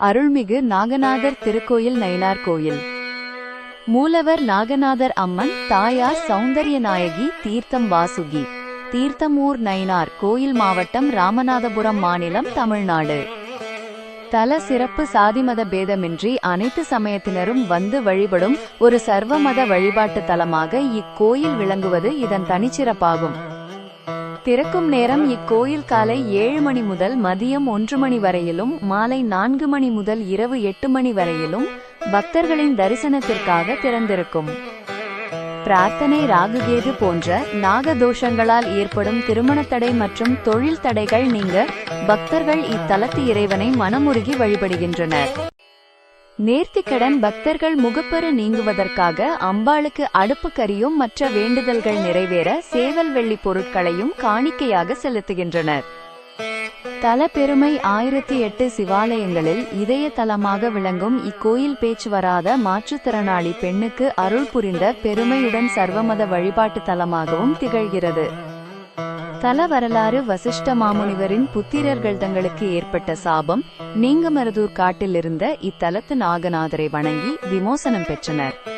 அருள்மிகு நாகநாதர் திருக்கோயில் நயினார் கோயில். மூலவர் நாகநாதர் அம்மன் தாயார் சௌந்தர்ய நாயகி தீர்த்தம் வாசுகி. தீர்த்தமூர் நயினார் கோயில் மாவட்டம் ராமநாதபுரம் மாநிலம் தமிழ்நாடு. தல சிறப்பு சாதிமத பேதமின்றி அனைத்து சமயத்தினரும் வந்து வழிபடும் ஒரு சர்வமத வழிபாட்டு தலமாக இக்கோயில் விளங்குவது இதன் தனிச்சிறப்பாகும். திறக்கும் நேரம் இக்கோயில் காலை ஏழு மணி முதல் மதியம் ஒன்று மணி வரையிலும் மாலை நான்கு மணி முதல் இரவு எட்டு மணி வரையிலும் பக்தர்களின் தரிசனத்திற்காக திறந்திருக்கும். பிரார்த்தனை ராகுகேது போன்ற நாகதோஷங்களால் ஏற்படும் திருமண தடை மற்றும் தொழில் தடைகள் நீங்க பக்தர்கள் இத்தலத்து இறைவனை மனமுருகி வழிபடுகின்றனர். நேர்த்திக்கடன் பக்தர்கள் முகப்பரு நீங்குவதற்காக அம்பாளுக்கு அடுப்பு கரியும் மற்ற வேண்டுதல்கள் நிறைவேற சேவல் வெள்ளி பொருட்களையும் காணிக்கையாக செலுத்துகின்றனர். தல பெருமை ஆயிரத்தி எட்டு சிவாலயங்களில் இதய தலமாக விளங்கும் இக்கோயில் பேச்சு வராத மாற்றுத்திறனாளி பெண்ணுக்கு அருள் புரிந்த பெருமையுடன் சர்வமத வழிபாட்டு தலமாகவும் திகழ்கிறது. தல வரலாறு வசிஷ்ட மாமுனிவரின் புத்திரர்கள் தங்களுக்கு ஏற்பட்ட சாபம் நீங்கமருதூர் காட்டில் இருந்த இத்தலத்து நாகநாதரை வணங்கி விமோசனம் பெற்றனர்.